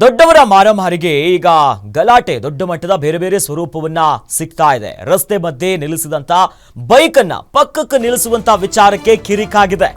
ದೊಡ್ಡವರ ಮಾರಮಾರಿಗೆ ಈಗ ಗಲಾಟೆ, ದೊಡ್ಡ ಮಟ್ಟದ ಬೇರೆ ಬೇರೆ ಸ್ವರೂಪವನ್ನ ಸಿಗ್ತಾ ಇದೆ. ರಸ್ತೆ ಮಧ್ಯೆ ನಿಲ್ಲಿಸಿದಂತ ಬೈಕ್ ಅನ್ನ ಪಕ್ಕಕ್ಕೆ ನಿಲ್ಲಿಸುವಂತ ವಿಚಾರಕ್ಕೆ ಕಿರಿಕಾಗಿದೆ.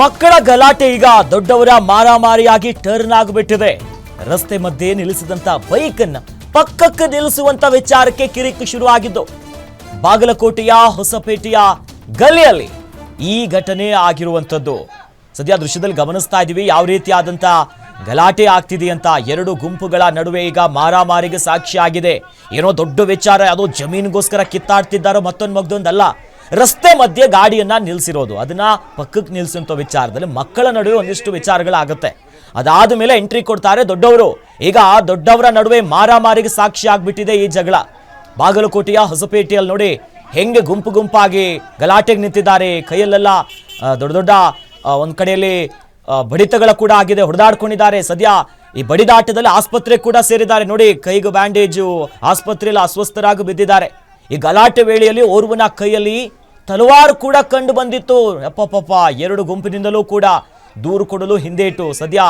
ಮಕ್ಕಳ ಗಲಾಟೆ ಈಗ ದೊಡ್ಡವರ ಮಾರಾಮಾರಿಯಾಗಿ ಟರ್ನ್ ಆಗಿಬಿಟ್ಟಿದೆ. ರಸ್ತೆ ಮಧ್ಯೆ ನಿಲ್ಲಿಸಿದಂತ ಬೈಕ್ ಅನ್ನ ಪಕ್ಕಕ್ಕೆ ನಿಲ್ಲಿಸುವಂತ ವಿಚಾರಕ್ಕೆ ಕಿರಿಕು ಶುರುವಾಗಿದ್ದು, ಬಾಗಲಕೋಟೆಯ ಹೊಸಪೇಟೆಯ ಗಲ್ಲಿಯಲ್ಲಿ ಈ ಘಟನೆ ಆಗಿರುವಂಥದ್ದು. ಸದ್ಯ ದೃಶ್ಯದಲ್ಲಿ ಗಮನಿಸ್ತಾ ಇದ್ದೀವಿ, ಯಾವ ರೀತಿಯಾದಂತ ಗಲಾಟೆ ಆಗ್ತಿದೆ ಅಂತ. ಎರಡು ಗುಂಪುಗಳ ನಡುವೆ ಈಗ ಮಾರಾಮಾರಿಗೆ ಸಾಕ್ಷಿ ಆಗಿದೆ ಏನೋ ದೊಡ್ಡ ವಿಚಾರ ಯಾವುದೋ ಜಮೀನಿಗೋಸ್ಕರ ಕಿತ್ತಾಡ್ತಿದ್ದಾರೋ ಮತ್ತೊಂದು ಮಗ್ದೊಂದಲ್ಲ. ರಸ್ತೆ ಮಧ್ಯೆ ಗಾಡಿಯನ್ನ ನಿಲ್ಲಿಸಿರೋದು ಅದನ್ನ ಪಕ್ಕಕ್ಕೆ ನಿಲ್ಸಂತ ವಿಚಾರದಲ್ಲಿ ಮಕ್ಕಳ ನಡುವೆ ಒಂದಿಷ್ಟು ವಿಚಾರಗಳಾಗುತ್ತೆ. ಅದಾದ ಮೇಲೆ ಎಂಟ್ರಿ ಕೊಡ್ತಾರೆ ದೊಡ್ಡವರು. ಈಗ ದೊಡ್ಡವರ ನಡುವೆ ಮಾರಾಮಾರಿಗೆ ಸಾಕ್ಷಿ ಆಗ್ಬಿಟ್ಟಿದೆ ಈ ಜಗಳ. ಬಾಗಲಕೋಟೆಯ ಹೊಸಪೇಟೆಯಲ್ಲಿ ನೋಡಿ ಹೆಂಗೆ ಗುಂಪು ಗುಂಪಾಗಿ ಗಲಾಟೆಗೆ ನಿಂತಿದ್ದಾರೆ. ಕೈಯಲ್ಲೆಲ್ಲ ದೊಡ್ಡ ದೊಡ್ಡ ಒಂದ್ ಕಡೆಯಲ್ಲಿ ಬಡಿತಗಳ ಕೂಡ ಆಗಿದೆ, ಹೊಡೆದಾಡ್ಕೊಂಡಿದ್ದಾರೆ. ಸದ್ಯ ಈ ಬಡಿದಾಟದಲ್ಲಿ ಆಸ್ಪತ್ರೆ ಕೂಡ ಸೇರಿದ್ದಾರೆ. ನೋಡಿ ಕೈಗೆ ಬ್ಯಾಂಡೇಜು, ಆಸ್ಪತ್ರೆಯಲ್ಲಿ ಅಸ್ವಸ್ಥರಾಗಿ ಬಿದ್ದಿದ್ದಾರೆ. ಈ ಗಲಾಟೆ ವೇಳೆಯಲ್ಲಿ ಓರ್ವನ ಕೈಯಲ್ಲಿ ತಲವಾರು ಕೂಡ ಕಂಡು ಬಂದಿತ್ತು. ಅಪ್ಪಪ್ಪ ಎರಡು ಗುಂಪಿನಿಂದಲೂ ಕೂಡ ದೂರು ಕೊಡಲು ಹಿಂದೆ ಇಟ್ಟು ಸದ್ಯ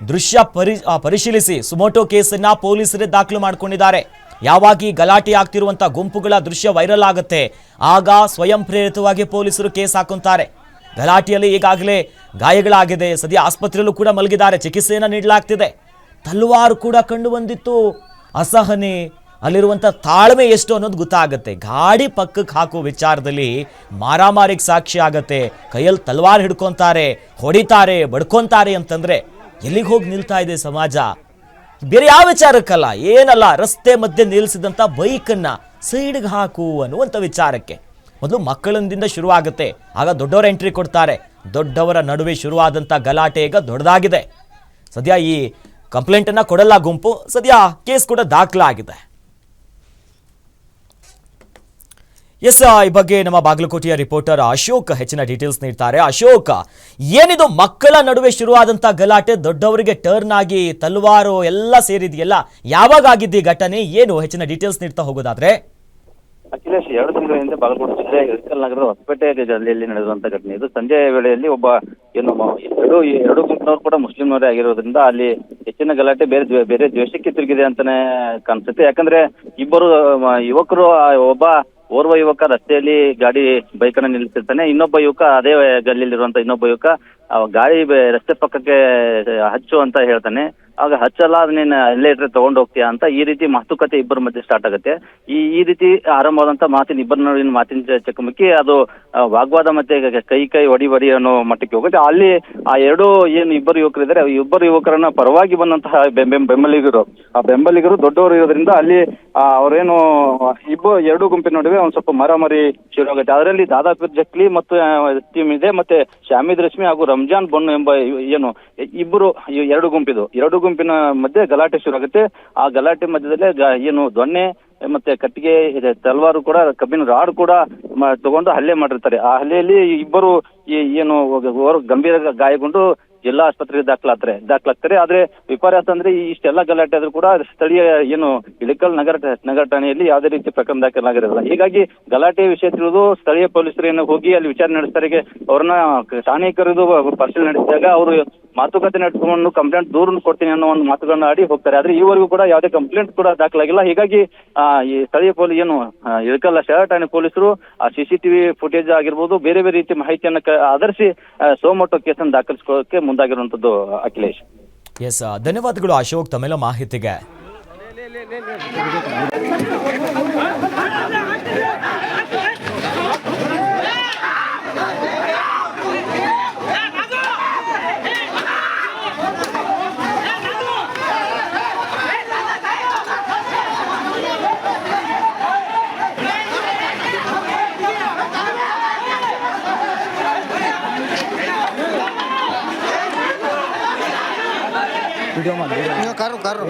ದೃಶ್ಯ ಪರಿ ಪರಿಶೀಲಿಸಿ ಸುಮೋಟೋ ಕೇಸನ್ನ ಪೊಲೀಸರೇ ದಾಖಲು ಮಾಡಿಕೊಂಡಿದ್ದಾರೆ. ಯಾವಾಗ ಗಲಾಟೆ ಆಗ್ತಿರುವಂಥ ಗುಂಪುಗಳ ದೃಶ್ಯ ವೈರಲ್ ಆಗುತ್ತೆ. ಆಗ ಸ್ವಯಂ ಪ್ರೇರಿತವಾಗಿ ಪೊಲೀಸರು ಕೇಸ್ ಹಾಕುತ್ತಾರೆ. ಗಲಾಟೆಯಲ್ಲಿ ಈಗಾಗಲೇ ಗಾಯಗಳಾಗಿದೆ. ಸದ್ಯ ಆಸ್ಪತ್ರೆಯಲ್ಲೂ ಕೂಡ ಮಲಗಿದ್ದಾರೆ. ಚಿಕಿತ್ಸೆಯನ್ನು ನೀಡಲಾಗ್ತಿದೆ. ತಲ್ವಾರು ಕೂಡ ಕಂಡು ಬಂದಿತ್ತು. ಅಸಹನೆ ಅಲ್ಲಿರುವಂಥ ತಾಳ್ಮೆ ಎಷ್ಟು ಅನ್ನೋದು ಗೊತ್ತಾಗುತ್ತೆ. ಗಾಡಿ ಪಕ್ಕಕ್ಕೆ ಹಾಕೋ ವಿಚಾರದಲ್ಲಿ ಮಾರಾಮಾರಿಗೆ ಸಾಕ್ಷಿ ಆಗತ್ತೆ. ಕೈಯಲ್ಲಿ ತಲ್ವಾರ್ ಹಿಡ್ಕೊತಾರೆ, ಹೊಡಿತಾರೆ, ಬಡ್ಕೊತಾರೆ ಅಂತಂದರೆ ಎಲ್ಲಿಗೆ ಹೋಗಿ ನಿಲ್ತಾ ಇದೆ ಸಮಾಜ? ಬೇರೆ ಯಾವ ವಿಚಾರಕ್ಕಲ್ಲ, ಏನಲ್ಲ, ರಸ್ತೆ ಮಧ್ಯೆ ನಿಲ್ಲಿಸಿದಂಥ ಬೈಕನ್ನು ಸೈಡ್ಗೆ ಹಾಕು ಅನ್ನುವಂಥ ವಿಚಾರಕ್ಕೆ. ಮೊದಲು ಮಕ್ಕಳಿಂದ ಶುರುವಾಗುತ್ತೆ, ಆಗ ದೊಡ್ಡವರು ಎಂಟ್ರಿ ಕೊಡ್ತಾರೆ. ದೊಡ್ಡವರ ನಡುವೆ ಶುರುವಾದಂಥ ಗಲಾಟೆ ಈಗ ದೊಡ್ಡದಾಗಿದೆ. ಸದ್ಯ ಈ ಕಂಪ್ಲೇಂಟನ್ನು ಕೊಡಲ್ಲ ಗುಂಪು, ಸದ್ಯ ಕೇಸ್ ಕೂಡ ದಾಖಲಾಗಿದೆ. ಎಸ್ ಈ ಬಗ್ಗೆ ನಮ್ಮ ಬಾಗಲಕೋಟೆಯ ರಿಪೋರ್ಟರ್ ಅಶೋಕ್ ಹೆಚ್ಚಿನ ಡೀಟೇಲ್ಸ್ ನೀಡ್ತಾರೆ. ಅಶೋಕ, ಏನಿದು ಮಕ್ಕಳ ನಡುವೆ ಶುರುವಾದಂತಹ ಗಲಾಟೆ, ದೊಡ್ಡವರಿಗೆ ಟರ್ನ್ ಆಗಿ ತಲ್ವಾರು ಎಲ್ಲ ಸೇರಿದೆಯಲ್ಲ, ಯಾವಾಗ ಆಗಿದ್ದು ಘಟನೆ? ಏನು ಹೆಚ್ಚಿನ ಡೀಟೇಲ್ಸ್ ನೀಡ್ತಾ ಹೋಗೋದಾದ್ರೆ? ಅಖಿಲೇಶ್, ಎರಡು ತಿಂಗಳ ಹಿಂದೆ ಬಾಗಲಕೋಟೆ ಜಿಲ್ಲೆ ಇಳಕಲ್ ನಗರದ ಹೊಸಪೇಟೆ ಜಿಲ್ಲೆಯಲ್ಲಿ ನಡೆದಂತ ಘಟನೆ ಇದು. ಸಂಜೆ ವೇಳೆಯಲ್ಲಿ ಒಬ್ಬ, ಏನು ಎರಡು ಎರಡು ಗುಂಪಿನವರು ಕೂಡ ಮುಸ್ಲಿಂನವರೇ ಆಗಿರೋದ್ರಿಂದ ಅಲ್ಲಿ ಹೆಚ್ಚಿನ ಗಲಾಟೆ ಬೇರೆ ಬೇರೆ ದ್ವೇಷಕ್ಕೆ ತಿರುಗಿದೆ ಅಂತಾನೆ ಕಾಣಿಸುತ್ತೆ. ಯಾಕಂದ್ರೆ ಇಬ್ಬರು ಯುವಕರು ಒಬ್ಬ ಓರ್ವ ಯುವಕ ರಸ್ತೆಯಲ್ಲಿ ಗಾಡಿ ಬೈಕನ್ನ ನಿಲ್ಲಿಸಿರ್ತಾನೆ. ಇನ್ನೊಬ್ಬ ಯುವಕ ಅದೇ ಗಲ್ಲಿಲಿರುವಂತ ಇನ್ನೊಬ್ಬ ಯುವಕ, ಆ ಗಾಡಿ ರಸ್ತೆ ಪಕ್ಕಕ್ಕೆ ಹಚ್ಚು ಅಂತ ಹೇಳ್ತಾನೆ. ಆಗ ಹಚ್ಚಲ್ಲ ನೀನ್ ಅಲ್ಲೇ ಇಟ್ರೆ ತಗೊಂಡ್ ಹೋಗ್ತೀಯ ಅಂತ ಈ ರೀತಿ ಮಾತುಕತೆ ಇಬ್ಬರ ಮಧ್ಯೆ ಸ್ಟಾರ್ಟ್ ಆಗುತ್ತೆ. ಈ ಈ ರೀತಿ ಆರಂಭವಾದಂತ ಮಾತಿನ ಇಬ್ಬರ ನಡುವಿನ ಮಾತಿನ ಚಕಮಕಿ, ಅದು ವಾಗ್ವಾದ ಮತ್ತೆ ಕೈ ಕೈ ಒಡಿ ಒಡಿ ಅನ್ನೋ ಮಟ್ಟಕ್ಕೆ ಹೋಗುತ್ತೆ. ಅಲ್ಲಿ ಆ ಎರಡು ಏನು ಇಬ್ಬರು ಯುವಕರು ಇದ್ದಾರೆ ಇಬ್ಬರು ಯುವಕರನ್ನ ಪರವಾಗಿ ಬಂದಂತಹ ಬೆಂಬಲಿಗರು. ಆ ಬೆಂಬಲಿಗರು ದೊಡ್ಡವರು ಇರೋದ್ರಿಂದ ಅಲ್ಲಿ ಅವರೇನು ಇಬ್ಬರು ಎರಡು ಗುಂಪಿನ ನಡುವೆ ಒಂದ್ ಸ್ವಲ್ಪ ಮರಾಮರಿ ಶುರು ಆಗುತ್ತೆ. ಅದರಲ್ಲಿ ದಾದಾಪೀರ್ ಜಕ್ಲಿ ಮತ್ತು ಟೀಮ್ ಇದೆ, ಮತ್ತೆ ಶಾಮಿದ್ ರಶ್ಮಿ ಹಾಗೂ ರಂಜಾನ್ ಬಣ್ಣು ಎಂಬ ಏನು ಇಬ್ಬರು ಎರಡು ಗುಂಪಿದು. ಎರಡು ಗುಂಪಿನ ಮಧ್ಯೆ ಗಲಾಟೆ ಶುರು ಆಗುತ್ತೆ ಆ ಗಲಾಟೆ ಮಧ್ಯದಲ್ಲೇ ಏನು ದೊಣ್ಣೆ, ಮತ್ತೆ ಕಟ್ಟಿಗೆ ತಲವಾರು ಕೂಡ ಕಬ್ಬಿನ ರಾಡ್ ಕೂಡ ತಗೊಂಡು ಹಲ್ಲೆ ಮಾಡಿರ್ತಾರೆ. ಆ ಹಲ್ಲೆಯಲ್ಲಿ ಇಬ್ಬರು ಈ ಏನು ಗಂಭೀರ ಗಾಯಗೊಂಡು ಜಿಲ್ಲಾ ಆಸ್ಪತ್ರೆಗೆ ದಾಖಲಾಗ್ತಾರೆ ದಾಖಲಾಗ್ತಾರೆ. ಆದ್ರೆ ವಿಪರ್ಯಾಸ ಅಂದ್ರೆ ಇಷ್ಟೆಲ್ಲ ಗಲಾಟೆ ಆದ್ರೂ ಕೂಡ ಸ್ಥಳೀಯ ಏನು ಇಳಕಲ್ ನಗರ ನಗರ ಠಾಣೆಯಲ್ಲಿ ಯಾವುದೇ ರೀತಿ ಪ್ರಕರಣ ದಾಖಲಾಗಿರಲ್ಲ ಹೀಗಾಗಿ ಗಲಾಟೆ ವಿಷಯ ತಿಳಿದು ಸ್ಥಳೀಯ ಪೊಲೀಸರು ಏನು ಹೋಗಿ ಅಲ್ಲಿ ವಿಚಾರಣೆ ನಡೆಸ್ತಾರೆ ಅವ್ರನ್ನ ಠಾಣೆ ಕರೆದು ಪರಿಶೀಲನೆ ನಡೆಸಿದಾಗ ಅವರು ಮಾತುಕತೆ ನಡೆಸಿಕೊಂಡು ಕಂಪ್ಲೇಂಟ್ ದೂರ ಕೊಡ್ತೀನಿ ಅನ್ನೋ ಒಂದು ಮಾತುಗಳನ್ನ ಆಡಿ ಹೋಗ್ತಾರೆ. ಆದ್ರೆ ಈವರೆಗೂ ಕೂಡ ಯಾವುದೇ ಕಂಪ್ಲೇಂಟ್ ಕೂಡ ದಾಖಲಾಗಿಲ್ಲ. ಹೀಗಾಗಿ ಈ ಸ್ಥಳೀಯ ಪೊಲೀಸ್ ಏನು ಇಳಕಲ್ಲ ಶಹರ ಠಾಣೆ ಪೊಲೀಸರು ಆ ಸಿಸಿಟಿವಿ ಫುಟೇಜ್ ಆಗಿರ್ಬೋದು ಬೇರೆ ಬೇರೆ ರೀತಿ ಮಾಹಿತಿಯನ್ನ ಆಧರಿಸಿ ಕೇಸ್ ಕೇಸನ್ನು ದಾಖಲಿಸಿಕೊಳ್ಳೋಕೆ ಮುಂದಾಗಿರುವಂತದ್ದು ಅಖಿಲೇಶ್. ಎಸ್ ಧನ್ಯವಾದಗಳು ಅಶೋಕ್ ತಮ್ಮೆಲ್ಲ ಮಾಹಿತಿಗೆ. ವಿಡಿಯೋ ಮಾಡಿ. ಕರ್ರು ಕರ್ರು